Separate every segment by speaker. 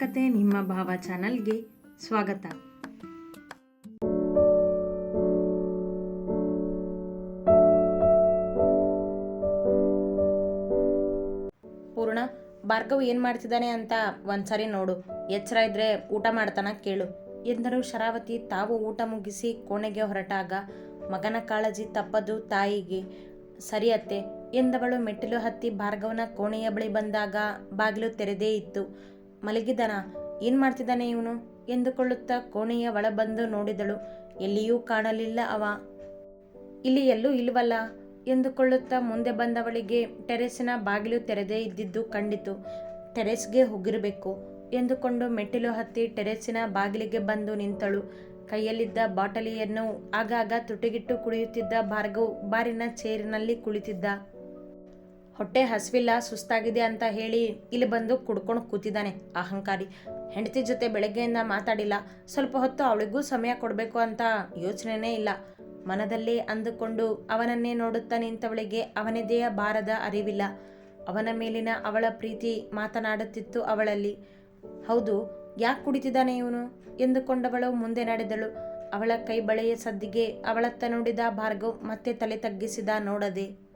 Speaker 1: ಕತೆ ನಿಮ್ಮ ಭಾವ ಚಾನಲ್ಗೆ ಸ್ವಾಗತ.
Speaker 2: ಪೂರ್ಣ, ಭಾರ್ಗವ್ ಏನು ಮಾಡ್ತಿದ್ದಾನೆ ಅಂತ ಒಂದ್ಸರಿ ನೋಡು. ಎಚ್ಚರ ಇದ್ರೆ ಊಟ ಮಾಡ್ತಾನ ಕೇಳು. ಎಂದರು ಶರಾವತಿ, ತಾವು ಊಟ ಮುಗಿಸಿ ಕೋಣೆಗೆ ಹೊರಟಾಗ, ಮಗನ ಕಾಳಜಿ ತಪ್ಪದು ತಾಯಿಗೆ. ಸರಿ ಅತ್ತೆ, ಎಂದವಳು ಮೆಟ್ಟಿಲು ಹತ್ತಿ ಭಾರ್ಗವನ ಕೋಣೆಯ ಬಳಿ ಬಂದಾಗ ಬಾಗಿಲು ತೆರೆದೇ ಇತ್ತು. ಮಲಗಿದನ ಏನು ಮಾಡ್ತಿದ್ದಾನೆ ಇವನು? ಎಂದುಕೊಳ್ಳುತ್ತಾ ಕೋಣೆಯ ಒಳ ಬಂದು ನೋಡಿದಳು. ಎಲ್ಲಿಯೂ ಕಾಣಲಿಲ್ಲ ಅವ. ಇಲ್ಲಿ ಎಲ್ಲೂ ಇಲ್ವಲ್ಲ ಎಂದುಕೊಳ್ಳುತ್ತಾ ಮುಂದೆ ಬಂದವಳಿಗೆ ಟೆರೆಸಿನ ಬಾಗಿಲು ತೆರೆದೇ ಇದ್ದಿದ್ದು ಕಂಡಿತು. ಟೆರೆಸ್ಗೆ ಹೋಗಿರಬೇಕು. ಎಂದುಕೊಂಡು ಮೆಟ್ಟಿಲು ಹತ್ತಿ ಟೆರೆಸಿನ ಬಾಗಿಲಿಗೆ ಬಂದು ನಿಂತಳು. ಕೈಯಲ್ಲಿದ್ದ ಬಾಟಲಿಯನ್ನು ಆಗಾಗ ತುಟಿಗಿಟ್ಟು ಕುಡಿಯುತ್ತಿದ್ದ ಭಾರ್ಗವ್ ಬಾರಿನ ಚೇರಿನಲ್ಲಿ ಕುಳಿತಿದ್ದ. ಹೊಟ್ಟೆ ಹಸಿವಿಲ್ಲ, ಸುಸ್ತಾಗಿದೆ ಅಂತ ಹೇಳಿ ಇಲ್ಲಿ ಬಂದು ಕುಡ್ಕೊಂಡು ಕೂತಿದ್ದಾನೆ ಅಹಂಕಾರಿ. ಹೆಂಡತಿ ಜೊತೆ ಬೆಳಗ್ಗೆಯಿಂದ ಮಾತಾಡಿಲ್ಲ. ಸ್ವಲ್ಪ ಹೊತ್ತು ಅವಳಿಗೂ ಸಮಯ ಕೊಡಬೇಕು ಅಂತ ಯೋಚನೆನೇ ಇಲ್ಲ. ಮನದಲ್ಲಿ ಅಂದುಕೊಂಡು ಅವನನ್ನೇ ನೋಡುತ್ತಾ ನಿಂತವಳಿಗೆ ಅವನಿದೆಯ ಬಾರದ ಅರಿವಿಲ್ಲ. ಅವನ ಮೇಲಿನ ಅವಳ ಪ್ರೀತಿ ಮಾತನಾಡುತ್ತಿತ್ತು ಅವಳಲ್ಲಿ. ಹೌದು, ಯಾಕೆ ಕುಡಿತಿದ್ದಾನೆ ಇವನು? ಎಂದುಕೊಂಡವಳು ಮುಂದೆ ನಡೆದಳು. ಅವಳ ಕೈ ಬಳೆಯ ಸದ್ದಿಗೆ ಅವಳತ್ತ ನೋಡಿದ ಭಾರ್ಗವ್ ಮತ್ತೆ ತಲೆ ತಗ್ಗಿಸಿದ ನೋಡದೆ.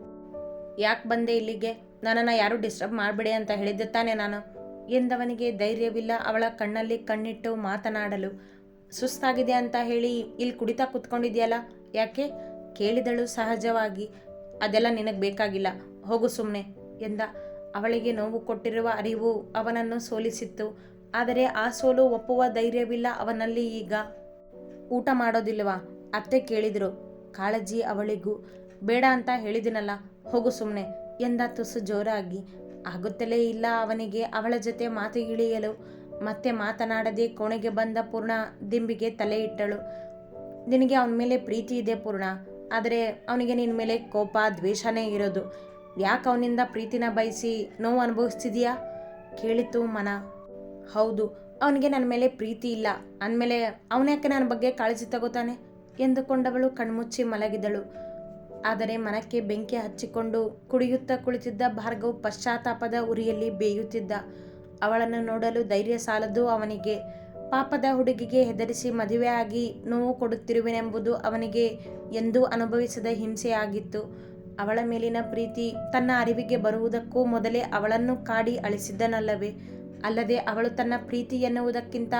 Speaker 2: ಯಾಕೆ ಬಂದೆ ಇಲ್ಲಿಗೆ? ನನ್ನನ್ನು ಯಾರು ಡಿಸ್ಟರ್ಬ್ ಮಾಡಬೇಡಿ ಅಂತ ಹೇಳಿದ್ದೆ ತಾನೆ ನಾನು. ಎಂದವನಿಗೆ ಧೈರ್ಯವಿಲ್ಲ, ಅವಳ ಕಣ್ಣಲ್ಲಿ ಕಣ್ಣಿಟ್ಟು ಮಾತನಾಡಲು. ಸುಸ್ತಾಗಿದೆ ಅಂತ ಹೇಳಿ ಇಲ್ಲಿ ಕುಡಿತಾ ಕುತ್ಕೊಂಡಿದ್ಯಲ್ಲ? ಯಾಕೆ? ಕೇಳಿದಳು ಸಹಜವಾಗಿ. ಅದೆಲ್ಲ ನಿನಗೆ ಬೇಕಾಗಿಲ್ಲ. ಹೋಗು ಸುಮ್ಮನೆ ಎಂದ. ಅವಳಿಗೆ ನೋವು ಕೊಟ್ಟಿರುವ ಅರಿವು ಅವನನ್ನು ಸೋಲಿಸಿತ್ತು. ಆದರೆ ಆ ಸೋಲು ಒಪ್ಪುವ ಧೈರ್ಯವಿಲ್ಲ ಅವನಲ್ಲಿ ಈಗ. ಊಟ ಮಾಡೋದಿಲ್ವಾ? ಅತ್ತೆ ಕೇಳಿದರು. ಕಾಳಜಿ ಅವಳಿಗೂ. ಬೇಡ ಅಂತ ಹೇಳಿದಿನಲ್ಲ. ಹೋಗು ಸುಮ್ಮನೆ ಎಂದ ತುಸು ಜೋರಾಗಿ ಆಗುತ್ತಲೇ ಇಲ್ಲ ಅವನಿಗೆ ಅವಳ ಜೊತೆ ಮಾತಿಗಿಳಿಯಲು. ಮತ್ತೆ ಮಾತನಾಡದೆ ಕೋಣೆಗೆ ಬಂದ ಪೂರ್ಣ ದಿಂಬಿಗೆ ತಲೆ ಇಟ್ಟಳು. ನಿನಗೆ ಅವನ ಮೇಲೆ ಪ್ರೀತಿ ಇದೆ ಪೂರ್ಣ. ಆದರೆ ಅವನಿಗೆ ನಿನ್ನ ಮೇಲೆ ಕೋಪ, ದ್ವೇಷನೇ ಇರೋದು. ಯಾಕೆ ಅವನಿಂದ ಪ್ರೀತಿನ ಬಯಸಿ ನೋವು ಅನುಭವಿಸ್ತಿದೀಯಾ? ಕೇಳಿತು ಮನ. ಹೌದು, ಅವನಿಗೆ ನನ್ನ ಮೇಲೆ ಪ್ರೀತಿ ಇಲ್ಲ. ಅಂದಮೇಲೆ ಅವನ್ಯಾಕೆ ನನ್ನ ಬಗ್ಗೆ ಕಾಳಜಿ ತಗೋತಾನೆ? ಎಂದುಕೊಂಡವಳು ಕಣ್ಮುಚ್ಚಿ ಮಲಗಿದಳು. ಆದರೆ ಮನಕ್ಕೆ ಬೆಂಕಿ ಹಚ್ಚಿಕೊಂಡು ಕುಡಿಯುತ್ತಾ ಕುಳಿತಿದ್ದ ಭಾರ್ಗವ್ ಪಶ್ಚಾತ್ತಾಪದ ಉರಿಯಲ್ಲಿ ಬೇಯುತ್ತಿದ್ದ. ಅವಳನ್ನು ನೋಡಲು ಧೈರ್ಯ ಸಾಲದು ಅವನಿಗೆ. ಪಾಪದ ಹುಡುಗಿಗೆ ಹೆದರಿಸಿ ಮದುವೆಯಾಗಿ ನೋವು ಕೊಡುತ್ತಿರುವೆನೆಂಬುದು ಅವನಿಗೆ ಎಂದೂ ಅನುಭವಿಸದ ಹಿಂಸೆಯಾಗಿತ್ತು. ಅವಳ ಮೇಲಿನ ಪ್ರೀತಿ ತನ್ನ ಅರಿವಿಗೆ ಬರುವುದಕ್ಕೂ ಮೊದಲೇ ಅವಳನ್ನು ಕಾಡಿ ಅಳಿಸಿದ್ದನಲ್ಲವೇ? ಅಲ್ಲದೆ ಅವಳು ತನ್ನ ಪ್ರೀತಿ ಎನ್ನುವುದಕ್ಕಿಂತ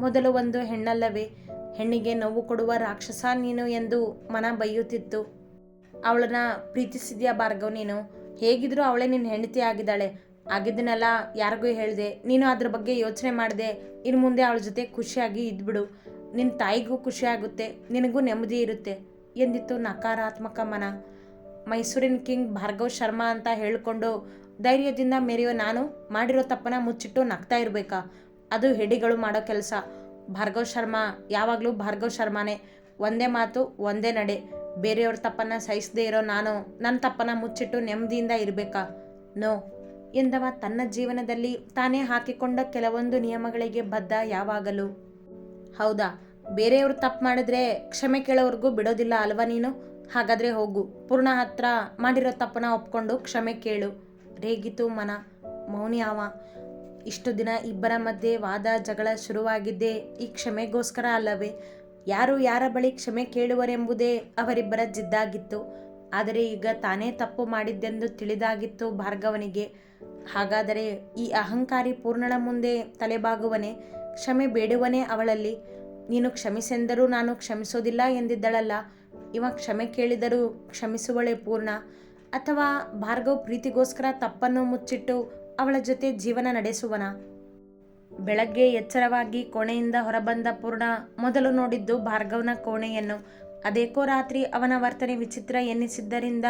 Speaker 2: ಮೊದಲು ಒಂದು ಹೆಣ್ಣಲ್ಲವೇ? ಹೆಣ್ಣಿಗೆ ನೋವು ಕೊಡುವ ರಾಕ್ಷಸ ನೀನು ಎಂದು ಮನ ಬೈಯುತ್ತಿತ್ತು ಅವಳನ್ನ ಪ್ರೀತಿಸಿದ್ಯಾ ಭಾರ್ಗವ್ ನೀನು? ಹೇಗಿದ್ರು ಅವಳೇ ನಿನ್ನ ಹೆಂಡತಿ ಆಗಿದ್ದಾಳೆ. ಆಗಿದ್ದನ್ನೆಲ್ಲ ಯಾರಿಗೂ ಹೇಳಿದೆ. ನೀನು ಅದ್ರ ಬಗ್ಗೆ ಯೋಚನೆ ಮಾಡಿದೆ. ಇನ್ನು ಮುಂದೆ ಅವಳ ಜೊತೆ ಖುಷಿಯಾಗಿ ಇದ್ಬಿಡು. ನಿನ್ನ ತಾಯಿಗೂ ಖುಷಿ ಆಗುತ್ತೆ. ನಿನಗೂ ನೆಮ್ಮದಿ ಇರುತ್ತೆ. ಎಂದಿತ್ತು ನಕಾರಾತ್ಮಕ ಮನ. ಮೈಸೂರಿನ ಕಿಂಗ್ ಭಾರ್ಗವ್ ಶರ್ಮಾ ಅಂತ ಹೇಳಿಕೊಂಡು ಧೈರ್ಯದಿಂದ ಮೆರೆಯೋ ನಾನು ಮಾಡಿರೋ ತಪ್ಪನ ಮುಚ್ಚಿಟ್ಟು ನಗ್ತಾ ಇರಬೇಕಾ? ಅದು ಹೆಡಿಗಳು ಮಾಡೋ ಕೆಲಸ. ಭಾರ್ಗವ್ ಶರ್ಮಾ ಯಾವಾಗಲೂ ಭಾರ್ಗವ್ ಶರ್ಮಾನೇ. ಒಂದೇ ಮಾತು, ಒಂದೇ ನಡೆ. ಬೇರೆಯವ್ರ ತಪ್ಪನ್ನು ಸಹಿಸದೇ ಇರೋ ನಾನು ನನ್ನ ತಪ್ಪನ್ನು ಮುಚ್ಚಿಟ್ಟು ನೆಮ್ಮದಿಯಿಂದ ಇರಬೇಕಾ? ನೋ. ಎಂದವ ತನ್ನ ಜೀವನದಲ್ಲಿ ತಾನೇ ಹಾಕಿಕೊಂಡ ಕೆಲವೊಂದು ನಿಯಮಗಳಿಗೆ ಬದ್ಧ ಯಾವಾಗಲೂ. ಹೌದಾ? ಬೇರೆಯವರು ತಪ್ಪು ಮಾಡಿದ್ರೆ ಕ್ಷಮೆ ಕೇಳೋವರೆಗೂ ಬಿಡೋದಿಲ್ಲ ಅಲ್ವಾ ನೀನು? ಹಾಗಾದರೆ ಹೋಗು. ಪೂರ್ಣ ಹತ್ರ ಮಾಡಿರೋ ತಪ್ಪನ ಒಪ್ಕೊಂಡು ಕ್ಷಮೆ ಕೇಳು. ರೇಗಿತು ಮನ. ಮೌನಿ ಅವ ಇಷ್ಟು ದಿನ ಇಬ್ಬರ ಮಧ್ಯೆ ವಾದ, ಜಗಳ ಶುರುವಾಗಿದ್ದೇ ಈ ಕ್ಷಮೆಗೋಸ್ಕರ ಅಲ್ಲವೇ? ಯಾರು ಯಾರ ಬಳಿ ಕ್ಷಮೆ ಕೇಳುವರೆಂಬುದೇ ಅವರಿಬ್ಬರ ಜಿದ್ದಾಗಿತ್ತು. ಆದರೆ ಈಗ ತಾನೇ ತಪ್ಪು ಮಾಡಿದ್ದೆಂದು ತಿಳಿದಾಗಿತ್ತು ಭಾರ್ಗವನಿಗೆ. ಹಾಗಾದರೆ ಈ ಅಹಂಕಾರಿ ಪೂರ್ಣಳ ಮುಂದೆ ತಲೆಬಾಗುವನೇ, ಕ್ಷಮೆ ಬೇಡುವನೇ ಅವಳಲ್ಲಿ. ನೀನು ಕ್ಷಮಿಸೆಂದರೂ ನಾನು ಕ್ಷಮಿಸೋದಿಲ್ಲ ಎಂದಿದ್ದಳಲ್ಲ. ಇವ ಕ್ಷಮೆ ಕೇಳಿದರೂ ಕ್ಷಮಿಸುವಳೆ ಪೂರ್ಣ. ಅಥವಾ ಭಾರ್ಗವ್ ಪ್ರೀತಿಗೋಸ್ಕರ ತಪ್ಪನ್ನು ಮುಚ್ಚಿಟ್ಟು ಅವಳ ಜೊತೆ ಜೀವನ ನಡೆಸುವನ? ಬೆಳಗ್ಗೆ ಎಚ್ಚರವಾಗಿ ಕೋಣೆಯಿಂದ ಹೊರಬಂದ ಪೂರ್ಣ ಮೊದಲು ನೋಡಿದ್ದು ಭಾರ್ಗವನ ಕೋಣೆಯನ್ನು. ಅದೇಕೋ ರಾತ್ರಿ ಅವನ ವರ್ತನೆ ವಿಚಿತ್ರ ಎನ್ನಿಸಿದ್ದರಿಂದ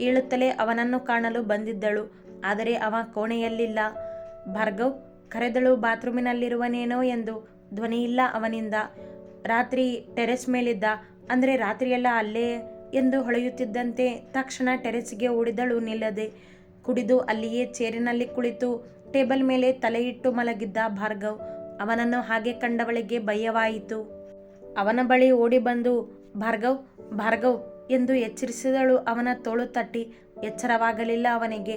Speaker 2: ಏಳುತ್ತಲೇ ಅವನನ್ನು ಕಾಣಲು ಬಂದಿದ್ದಳು. ಆದರೆ ಅವ ಕೋಣೆಯಲ್ಲಿಲ್ಲ. ಭಾರ್ಗವ್, ಕರೆದಳು ಬಾತ್ರೂಮಿನಲ್ಲಿರುವನೇನೋ ಎಂದು. ಧ್ವನಿಯಿಲ್ಲ ಅವನಿಂದ. ರಾತ್ರಿ ಟೆರೆಸ್ ಮೇಲಿದ್ದ. ಅಂದರೆ ರಾತ್ರಿಯೆಲ್ಲ ಅಲ್ಲೇ ಎಂದು ಹೊಳೆಯುತ್ತಿದ್ದಂತೆ ತಕ್ಷಣ ಟೆರೆಸ್ಗೆ ಓಡಿದಳು ನಿಲ್ಲದೆ. ಕುಡಿದು ಅಲ್ಲಿಯೇ ಚೇರಿನಲ್ಲಿ ಕುಳಿತು ಟೇಬಲ್ ಮೇಲೆ ತಲೆಯಿಟ್ಟು ಮಲಗಿದ್ದ ಭಾರ್ಗವ್ ಅವನನ್ನು ಹಾಗೆ ಕಂಡವಳಿಗೆ ಭಯವಾಯಿತು. ಅವನ ಬಳಿ ಓಡಿ ಬಂದು, ಭಾರ್ಗವ್ ಭಾರ್ಗವ್ ಎಂದು ಎಚ್ಚರಿಸಿದಳು ಅವನ ತೋಳು ತಟ್ಟಿ. ಎಚ್ಚರವಾಗಲಿಲ್ಲ ಅವನಿಗೆ.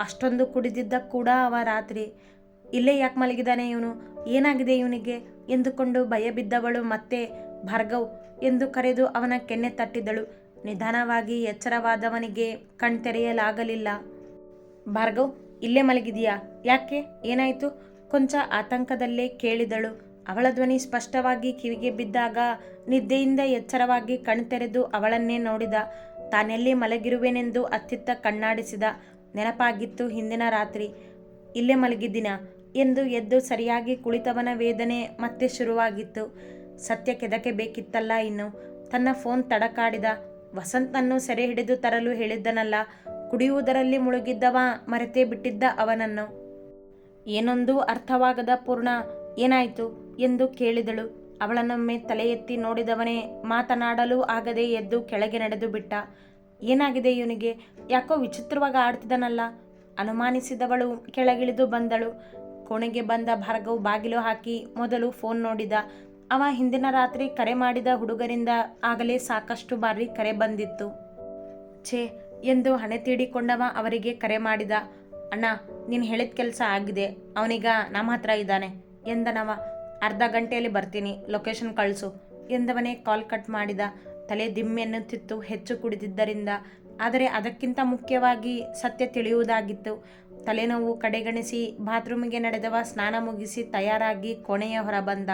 Speaker 2: ಅಷ್ಟೊಂದು ಕುಡಿದಿದ್ದ ಕೂಡ ಅವ ರಾತ್ರಿ. ಇಲ್ಲೇ ಯಾಕೆ ಮಲಗಿದಾನೆ ಇವನು? ಏನಾಗಿದೆ ಇವನಿಗೆ? ಎಂದುಕೊಂಡು ಭಯ ಬಿದ್ದವಳು ಮತ್ತೆ, ಭಾರ್ಗವ್ ಎಂದು ಕರೆದು ಅವನ ಕೆನ್ನೆ ತಟ್ಟಿದಳು. ನಿಧಾನವಾಗಿ ಎಚ್ಚರವಾದವನಿಗೆ ಕಣ್ತೆರೆಯಲಾಗಲಿಲ್ಲ. ಭಾರ್ಗವ್ ಇಲ್ಲೇ ಮಲಗಿದೀಯಾ? ಯಾಕೆ? ಏನಾಯಿತು? ಕೊಂಚ ಆತಂಕದಲ್ಲೇ ಕೇಳಿದಳು. ಅವಳ ಧ್ವನಿ ಸ್ಪಷ್ಟವಾಗಿ ಕಿವಿಗೆ ಬಿದ್ದಾಗ ನಿದ್ದೆಯಿಂದ ಎಚ್ಚರವಾಗಿ ಕಣ್ತೆರೆದು ಅವಳನ್ನೇ ನೋಡಿದ. ತಾನೆಲ್ಲಿ ಮಲಗಿರುವೆನೆಂದು ಅತ್ತಿತ್ತ ಕಣ್ಣಾಡಿಸಿದ. ನೆನಪಾಗಿತ್ತು ಹಿಂದಿನ ರಾತ್ರಿ. ಇಲ್ಲೇ ಮಲಗಿದ್ದಿನ? ಎಂದು ಎದ್ದು ಸರಿಯಾಗಿ ಕುಳಿತವನ ವೇದನೆ ಮತ್ತೆ ಶುರುವಾಗಿತ್ತು. ಸತ್ಯ ಕೆದಕೆ ಬೇಕಿತ್ತಲ್ಲ ಇನ್ನು. ತನ್ನ ಫೋನ್ ತಡಕಾಡಿದ. ವಸಂತನನ್ನು ಸೆರೆ ಹಿಡಿದು ತರಲು ಹೇಳಿದ್ದನಲ್ಲ, ಕುಡಿಯುವುದರಲ್ಲಿ ಮುಳುಗಿದ್ದವ ಮರೆತೇ ಬಿಟ್ಟಿದ್ದ ಅವನನ್ನು. ಏನೊಂದು ಅರ್ಥವಾಗದ ಪೂರ್ಣ, ಏನಾಯಿತು ಎಂದು ಕೇಳಿದಳು. ಅವಳನ್ನೊಮ್ಮೆ ತಲೆ ಎತ್ತಿ ನೋಡಿದವನೇ ಮಾತನಾಡಲು ಆಗದೆ ಎದ್ದು ಕೆಳಗೆ ನಡೆದು ಬಿಟ್ಟ. ಏನಾಗಿದೆ ಇವನಿಗೆ? ಯಾಕೋ ವಿಚಿತ್ರವಾಗಿ ಆಡ್ತಿದನಲ್ಲ? ಅನುಮಾನಿಸಿದವಳು ಕೆಳಗಿಳಿದು ಬಂದಳು. ಕೋಣೆಗೆ ಬಂದ ಭಾರ್ಗವ್ ಬಾಗಿಲು ಹಾಕಿ ಮೊದಲು ಫೋನ್ ನೋಡಿದ. ಅವ ಹಿಂದಿನ ರಾತ್ರಿ ಕರೆ ಮಾಡಿದ ಹುಡುಗರಿಂದ ಆಗಲೇ ಸಾಕಷ್ಟು ಬಾರಿ ಕರೆ ಬಂದಿತ್ತು. ಛೇ, ಎಂದು ಹಣೆ ತೀಡಿಕೊಂಡವ ಅವರಿಗೆ ಕರೆ ಮಾಡಿದ, ಅಣ್ಣ, ನೀನು ಹೇಳಿದ ಕೆಲಸ ಆಗಿದೆ, ಅವನೀಗ ನಮ್ಮ ಹತ್ರ ಇದ್ದಾನೆ, ಎಂದನವ. ಅರ್ಧ ಗಂಟೆಯಲ್ಲಿ ಬರ್ತೀನಿ, ಲೊಕೇಶನ್ ಕಳಿಸು, ಎಂದವನೇ ಕಾಲ್ ಕಟ್ ಮಾಡಿದ. ತಲೆ ದಿಮ್ಮೆನ್ನುತ್ತಿತ್ತು ಹೆಚ್ಚು ಕುಡಿದಿದ್ದರಿಂದ, ಆದರೆ ಅದಕ್ಕಿಂತ ಮುಖ್ಯವಾಗಿ ಸತ್ಯ ತಿಳಿಯುವುದಾಗಿತ್ತು. ತಲೆನೋವು ಕಡೆಗಣಿಸಿ ಬಾತ್ರೂಮಿಗೆ ನಡೆದವ ಸ್ನಾನ ಮುಗಿಸಿ ತಯಾರಾಗಿ ಕೋಣೆಯ ಹೊರ ಬಂದ.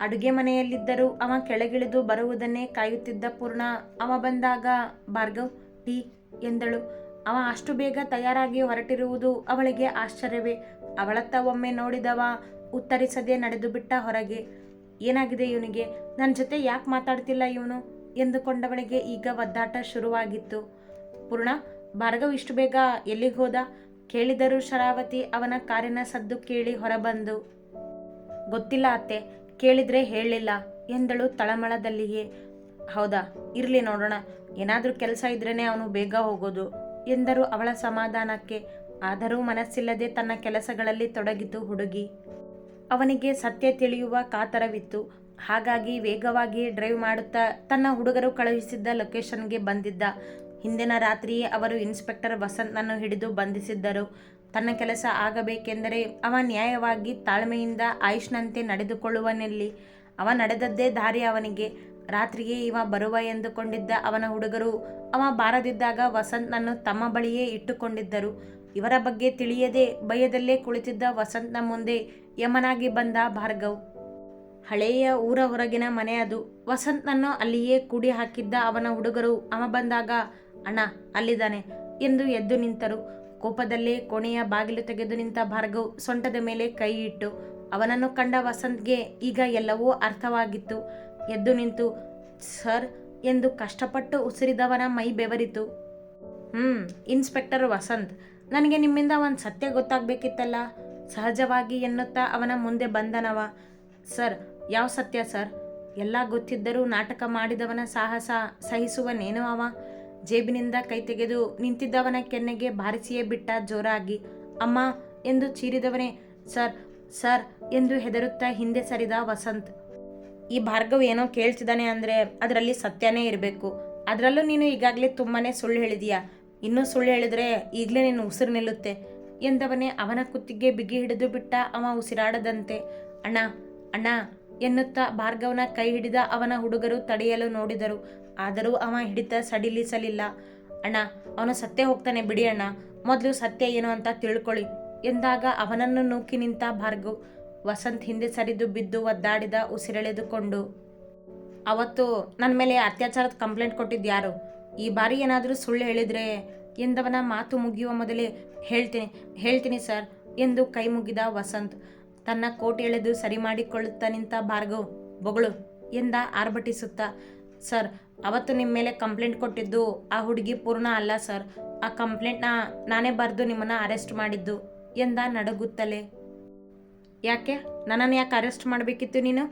Speaker 2: ಅಡುಗೆ ಮನೆಯಲ್ಲಿದ್ದರೂ ಅವ ಕೆಳಗಿಳಿದು ಬರುವುದನ್ನೇ ಕಾಯುತ್ತಿದ್ದ ಪೂರ್ಣ. ಅವ ಬಂದಾಗ, ಭಾರ್ಗವ್, ಟೀ, ಎಂದಳು. ಅವ ಅಷ್ಟು ಬೇಗ ತಯಾರಾಗಿ ಹೊರಟಿರುವುದು ಅವಳಿಗೆ ಆಶ್ಚರ್ಯವೇ. ಅವಳತ್ತ ಒಮ್ಮೆ ನೋಡಿದವ ಉತ್ತರಿಸದೆ ನಡೆದು ಬಿಟ್ಟ ಹೊರಗೆ. ಏನಾಗಿದೆ ಇವನಿಗೆ? ನನ್ನ ಜೊತೆ ಯಾಕೆ ಮಾತಾಡ್ತಿಲ್ಲ ಇವನು? ಎಂದುಕೊಂಡವಳಿಗೆ ಈಗ ಒದ್ದಾಟ ಶುರುವಾಗಿತ್ತು. ಪೂರ್ಣ, ಭಾರ್ಗವ್ ಇಷ್ಟು ಬೇಗ ಎಲ್ಲಿಗೆ ಹೋದ? ಕೇಳಿದರು ಶರಾವತಿ ಅವನ ಕಾರಿನ ಸದ್ದು ಕೇಳಿ ಹೊರಬಂದು, ಗೊತ್ತಿಲ್ಲ ಅತ್ತೆ ಕೇಳಿದ್ರೆ ಹೇಳಿಲ್ಲ ಎಂದಳು ತಳಮಳದಲ್ಲಿಯೇ. ಹೌದಾ, ಇರಲಿ ನೋಡೋಣ, ಏನಾದರೂ ಕೆಲಸ ಇದ್ರೇನೆ ಅವನು ಬೇಗ ಹೋಗೋದು ಎಂದರು ಅವಳ ಸಮಾಧಾನಕ್ಕೆ. ಆದರೂ ಮನಸ್ಸಿಲ್ಲದೆ ತನ್ನ ಕೆಲಸಗಳಲ್ಲಿ ತೊಡಗಿತು ಹುಡುಗಿ. ಅವನಿಗೆ ಸತ್ಯ ತಿಳಿಯುವ ಕಾತರವಿತ್ತು. ಹಾಗಾಗಿ ವೇಗವಾಗಿ ಡ್ರೈವ್ ಮಾಡುತ್ತಾ ತನ್ನ ಹುಡುಗರು ಕಳುಹಿಸಿದ್ದ ಲೊಕೇಶನ್ಗೆ ಬಂದಿದ್ದ. ಹಿಂದಿನ ರಾತ್ರಿಯೇ ಅವರು ಇನ್ಸ್ಪೆಕ್ಟರ್ ವಸಂತನನ್ನು ಹಿಡಿದು ಬಂಧಿಸಿದ್ದರು. ತನ್ನ ಕೆಲಸ ಆಗಬೇಕೆಂದರೆ ಅವ ನ್ಯಾಯವಾಗಿ ತಾಳ್ಮೆಯಿಂದ ಆಯುಷ್ನಂತೆ ನಡೆದುಕೊಳ್ಳುವನಲ್ಲಿ. ಅವ ನಡೆದದ್ದೇ ದಾರಿ ಅವನಿಗೆ. ರಾತ್ರಿಯೇ ಇವ ಬರುವ ಎಂದುಕೊಂಡಿದ್ದ ಅವನ ಹುಡುಗರು, ಅವ ಬಾರದಿದ್ದಾಗ ವಸಂತನನ್ನು ತಮ್ಮ ಬಳಿಯೇ ಇಟ್ಟುಕೊಂಡಿದ್ದರು. ಇವರ ಬಗ್ಗೆ ತಿಳಿಯದೆ ಭಯದಲ್ಲೇ ಕುಳಿತಿದ್ದ ವಸಂತನ ಮುಂದೆ ಯಮನಾಗಿ ಬಂದ ಭಾರ್ಗವ್. ಹಳೆಯ ಊರ ಹೊರಗಿನ ಮನೆ ಅದು. ವಸಂತನನ್ನು ಅಲ್ಲಿಯೇ ಕೂಡಿ ಹಾಕಿದ್ದ ಅವನ ಹುಡುಗರು, ಅವ ಬಂದಾಗ ಅಣ್ಣ, ಅಲ್ಲಿದ್ದಾನೆ. ಎಂದು ಎದ್ದು ನಿಂತರು. ಕೋಪದಲ್ಲೇ ಕೋಣೆಯ ಬಾಗಿಲು ತೆಗೆದು ನಿಂತ ಭಾರ್ಗವ್ ಸೊಂಟದ ಮೇಲೆ ಕೈ ಇಟ್ಟು, ಅವನನ್ನು ಕಂಡ ವಸಂತ್ಗೆ ಈಗ ಎಲ್ಲವೂ ಅರ್ಥವಾಗಿತ್ತು. ಎದ್ದು ನಿಂತು, ಸರ್ ಎಂದು ಕಷ್ಟಪಟ್ಟು ಉಸಿರಿದವನ ಮೈ ಬೆವರಿತು. ಹ್ಮ್, ಇನ್ಸ್ಪೆಕ್ಟರ್ ವಸಂತ್, ನನಗೆ ನಿಮ್ಮಿಂದ ಒಂದು ಸತ್ಯ ಗೊತ್ತಾಗಬೇಕಿತ್ತಲ್ಲ? ಸಹಜವಾಗಿ ಎನ್ನುತ್ತಾ ಅವನ ಮುಂದೆ ಬಂದನವ? ಸರ್, ಯಾವ ಸತ್ಯ ಸರ್? ಎಲ್ಲ ಗೊತ್ತಿದ್ದರೂ ನಾಟಕ ಮಾಡಿದವನ ಸಾಹಸ ಸಹಿಸುವನೇನೋ ಅವ? ಜೇಬಿನಿಂದ ಕೈ ತೆಗೆದು ನಿಂತಿದ್ದವನ ಕೆನ್ನೆಗೆ ಬಾರಿಸಿಯೇ ಬಿಟ್ಟ ಜೋರಾಗಿ, ಅಮ್ಮ ಎಂದು ಚೀರಿದವನೇ, ಸರ್ ಸರ್ ಎಂದು ಹೆದರುತ್ತಾ ಹಿಂದೆ ಸರಿದ ವಸಂತ್. ಈ ಭಾರ್ಗವ್ ಏನೋ ಕೇಳ್ತಿದ್ದಾನೆ ಅಂದರೆ ಅದರಲ್ಲಿ ಸತ್ಯನೇ ಇರಬೇಕು. ಅದರಲ್ಲೂ ನೀನು ಈಗಾಗಲೇ ತುಂಬಾನೇ ಸುಳ್ಳು ಹೇಳಿದೀಯಾ? ಇನ್ನೂ ಸುಳ್ಳು ಹೇಳಿದ್ರೆ ಈಗಲೇ ನೀನು ಉಸಿರು ನಿಲ್ಲುತ್ತೆ ಎಂದವನೇ ಅವನ ಕುತ್ತಿಗೆ ಬಿಗಿ ಹಿಡಿದು ಬಿಟ್ಟ ಅವ ಉಸಿರಾಡದಂತೆ. ಅಣ್ಣ ಅಣ್ಣ ಎನ್ನುತ್ತಾ ಭಾರ್ಗವನ ಕೈ ಹಿಡಿದ ಅವನ ಹುಡುಗರು ತಡೆಯಲು ನೋಡಿದರು. ಆದರೂ ಅವ ಹಿಡಿತ ಸಡಿಲಿಸಲಿಲ್ಲ. ಅಣ್ಣ, ಅವನು ಸತ್ಯ ಹೋಗ್ತಾನೆ ಬಿಡಿ ಅಣ್ಣ. ಮೊದಲು ಸತ್ಯ ಏನು ಅಂತ ತಿಳ್ಕೊಳ್ಳಿ ಎಂದಾಗ ಅವನನ್ನು ನೂಕಿ ನಿಂತ ಭಾರ್ಗವ್ ವಸಂತ್ ಹಿಂದೆ ಸರಿದು ಬಿದ್ದು ಒದ್ದಾಡಿದ ಉಸಿರೆಳೆದುಕೊಂಡು, ಅವತ್ತು ನನ್ನ ಮೇಲೆ ಅತ್ಯಾಚಾರದ ಕಂಪ್ಲೇಂಟ್ ಕೊಟ್ಟಿದ್ದು ಯಾರು? ಈ ಬಾರಿ ಏನಾದರೂ ಸುಳ್ಳು ಹೇಳಿದ್ರೆ ಎಂದವನ ಮಾತು ಮುಗಿಯುವ ಮೊದಲೇ ಹೇಳ್ತೀನಿ ಹೇಳ್ತೀನಿ ಸರ್ ಎಂದು ಕೈ ಮುಗಿದ ವಸಂತ್. ತನ್ನ ಕೋಟ್ ಎಳೆದು ಸರಿ ಮಾಡಿಕೊಳ್ಳುತ್ತಾ ನಿಂತ ಭಾರ್ಗವ್, ಬೊಗಳು, ಎಂದ ಆರ್ಭಟಿಸುತ್ತ, ಸರ್, ಅವತ್ತು ನಿಮ್ಮ ಮೇಲೆ ಕಂಪ್ಲೇಂಟ್ ಕೊಟ್ಟಿದ್ದು ಆ ಹುಡುಗಿ ಪೂರ್ಣ ಅಲ್ಲ, ಸರ್. ಆ ಕಂಪ್ಲೇಂಟ್ನ ನಾನೇ ಬರೆದು ನಿಮ್ಮನ್ನು ಅರೆಸ್ಟ್ ಮಾಡಿದ್ದು, ಎಂದ ನಡಗುತ್ತಲೇ. ಯಾಕೆ? ನನ್ನನ್ನು ಯಾಕೆ ಅರೆಸ್ಟ್ ಮಾಡಬೇಕಿತ್ತು ನೀನು?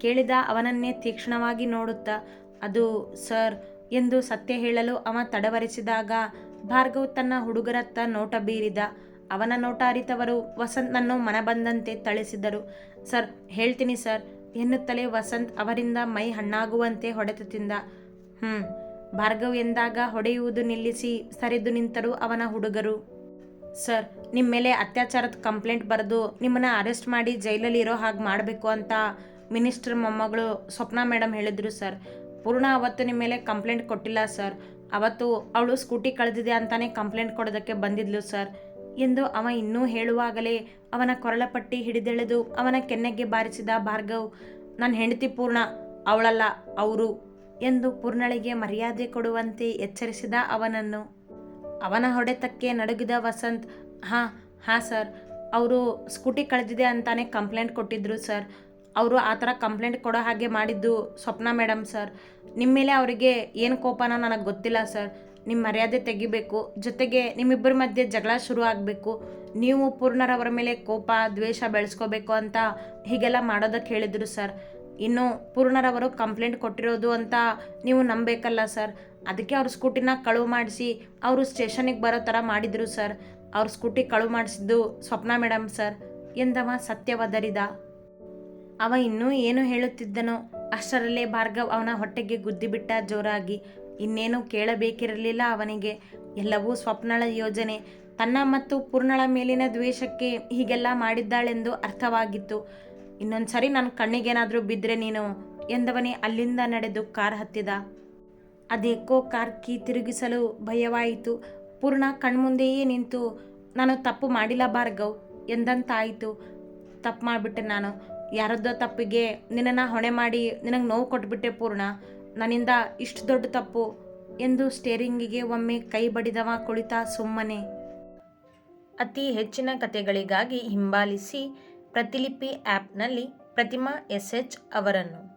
Speaker 2: ಕೇಳಿದ ಅವನನ್ನೇ ತೀಕ್ಷ್ಣವಾಗಿ ನೋಡುತ್ತಾ, ಅದು, ಸರ್, ಎಂದು ಸತ್ಯ ಹೇಳಲು ಅವ ತಡವರಿಸಿದಾಗ ಭಾರ್ಗವ್ ತನ್ನ ಹುಡುಗರತ್ತ ನೋಟ ಬೀರಿದ. ಅವನ ನೋಟ ಅರಿತವರು ವಸಂತ್ನನ್ನು ಮನಬಂದಂತೆ ಥಳಿಸಿದರು. ಸರ್, ಹೇಳ್ತೀನಿ ಸರ್, ಎನ್ನುತ್ತಲೇ ವಸಂತ್ ಅವರಿಂದ ಮೈ ಹಣ್ಣಾಗುವಂತೆ ಹೊಡೆತು ತಿಂದ. ಹ್ಮ್, ಭಾರ್ಗವ್ ಎಂದಾಗ ಹೊಡೆಯುವುದು ನಿಲ್ಲಿಸಿ ಸರಿದು ನಿಂತರು ಅವನ ಹುಡುಗರು. ಸರ್ ನಿಮ್ಮ ಮೇಲೆ ಅತ್ಯಾಚಾರದ ಕಂಪ್ಲೇಂಟ್ ಬರೆದು ನಿಮ್ಮನ್ನು ಅರೆಸ್ಟ್ ಮಾಡಿ ಜೈಲಲ್ಲಿ ಇರೋ ಹಾಗೆ ಮಾಡಬೇಕು ಅಂತ ಮಿನಿಸ್ಟರ್ ಮೊಮ್ಮಗಳು ಸ್ವಪ್ನ ಮೇಡಮ್ ಹೇಳಿದ್ರು ಸರ್. ಪೂರ್ಣ ಅವತ್ತು ನಿಮ್ಮ ಮೇಲೆ ಕಂಪ್ಲೇಂಟ್ ಕೊಟ್ಟಿಲ್ಲ ಸರ್. ಅವತ್ತು ಅವಳು ಸ್ಕೂಟಿ ಕಳೆದಿದೆ ಅಂತಾನೆ ಕಂಪ್ಲೇಂಟ್ ಕೊಡೋದಕ್ಕೆ ಬಂದಿದ್ಲು ಸರ್. ಎಂದು ಅವ ಇನ್ನೂ ಹೇಳುವಾಗಲೇ ಅವನ ಕೊರಳಪಟ್ಟಿ ಹಿಡಿದೆಳೆದು ಅವನ ಕೆನ್ನೆಗೆ ಬಾರಿಸಿದ ಭಾರ್ಗವ್ ನನ್ನ ಹೆಂಡತಿ ಪೂರ್ಣ, ಅವಳಲ್ಲ, ಅವರು ಎಂದು ಪೂರ್ಣಳಿಗೆ ಮರ್ಯಾದೆ ಕೊಡುವಂತೆ ಎಚ್ಚರಿಸಿದ ಅವನನ್ನು. ಅವನ ಹೊಡೆತಕ್ಕೆ ನಡುಗಿದ ವಸಂತ್, ಹಾಂ ಹಾಂ ಸರ್, ಅವರು ಸ್ಕೂಟಿ ಕಳೆದಿದೆ ಅಂತಾನೆ ಕಂಪ್ಲೇಂಟ್ ಕೊಟ್ಟಿದ್ರು ಸರ್. ಅವರು ಆ ಥರ ಕಂಪ್ಲೇಂಟ್ ಕೊಡೋ ಹಾಗೆ ಮಾಡಿದ್ದು ಸ್ವಪ್ನ ಮೇಡಮ್ ಸರ್. ನಿಮ್ಮ ಮೇಲೆ ಅವರಿಗೆ ಏನು ಕೋಪನ ನನಗೆ ಗೊತ್ತಿಲ್ಲ ಸರ್. ನಿಮ್ಮ ಮರ್ಯಾದೆ ತೆಗಿಬೇಕು, ಜೊತೆಗೆ ನಿಮ್ಮಿಬ್ಬರ ಮಧ್ಯೆ ಜಗಳ ಶುರು ಆಗಬೇಕು, ನೀವು ಪೂರ್ಣರವರ ಮೇಲೆ ಕೋಪ, ದ್ವೇಷ ಬೆಳೆಸ್ಕೋಬೇಕು ಅಂತ ಹೀಗೆಲ್ಲ ಮಾಡೋದಕ್ಕೆ ಹೇಳಿದರು ಸರ್. ಇನ್ನು ಪೂರ್ಣರವರು ಕಂಪ್ಲೇಂಟ್ ಕೊಟ್ಟಿರೋದು ಅಂತ ನೀವು ನಂಬಬೇಕಲ್ಲ ಸರ್. ಅದಕ್ಕೆ ಅವ್ರ ಸ್ಕೂಟಿನ ಕಳುವು ಮಾಡಿಸಿ ಅವರು ಸ್ಟೇಷನಿಗೆ ಬರೋ ಥರ ಮಾಡಿದರು ಸರ್. ಅವ್ರ ಸ್ಕೂಟಿ ಕಳುವು ಮಾಡಿಸಿದ್ದು ಸ್ವಪ್ನ ಮೇಡಮ್ ಸರ್. ಎಂದವ ಸತ್ಯವದರಿದ ಅವ ಇನ್ನೂ ಏನು ಹೇಳುತ್ತಿದ್ದನೋ ಅಷ್ಟರಲ್ಲೇ ಭಾರ್ಗವ್ ಅವನ ಹೊಟ್ಟೆಗೆ ಗುದ್ದಿಬಿಟ್ಟ ಜೋರಾಗಿ. ಇನ್ನೇನು ಕೇಳಬೇಕಿರಲಿಲ್ಲ ಅವನಿಗೆ. ಎಲ್ಲವೂ ಸ್ವಪ್ನಳ ಯೋಜನೆ. ತನ್ನ ಮತ್ತು ಪೂರ್ಣಳ ಮೇಲಿನ ದ್ವೇಷಕ್ಕೆ ಹೀಗೆಲ್ಲ ಮಾಡಿದ್ದಾಳೆಂದು ಅರ್ಥವಾಗಿತ್ತು. ಇನ್ನೊಂದ್ಸರಿ ನನ್ನ ಕಣ್ಣಿಗೇನಾದರೂ ಬಿದ್ದರೆ ನೀನು? ಎಂದವನೇ ಅಲ್ಲಿಂದ ನಡೆದು ಕಾರ್ ಹತ್ತಿದ. ಅದೇಕೋ ಕಾರ್ ಕೀ ತಿರುಗಿಸಲು ಭಯವಾಯಿತು. ಪೂರ್ಣ ಕಣ್ಮುಂದೆಯೇ ನಿಂತು, ನಾನು ತಪ್ಪು ಮಾಡಿಲ್ಲ ಭಾರ್ಗವ್, ಎಂದಂತಾಯಿತು. ತಪ್ಪು ಮಾಡಿಬಿಟ್ಟೆ ನಾನು. ಯಾರದ್ದೋ ತಪ್ಪಿಗೆ ನಿನ್ನನ್ನು ಹೊಣೆ ಮಾಡಿ ನಿನಗೆ ನೋವು ಕೊಟ್ಬಿಟ್ಟೆ ಪೂರ್ಣ. ನನ್ನಿಂದ ಇಷ್ಟು ದೊಡ್ಡ ತಪ್ಪು ಎಂದು ಸ್ಟೇರಿಂಗಿಗೆ ಒಮ್ಮೆ ಕೈ ಬಡಿದವ ಕುಳಿತ ಸುಮ್ಮನೆ. ಅತಿ ಹೆಚ್ಚಿನ ಕಥೆಗಳಿಗಾಗಿ ಹಿಂಬಾಲಿಸಿ ಪ್ರತಿಲಿಪಿ ಆ್ಯಪ್ನಲ್ಲಿ ಪ್ರತಿಮಾ ಎಸ್ ಎಚ್ ಅವರನ್ನು.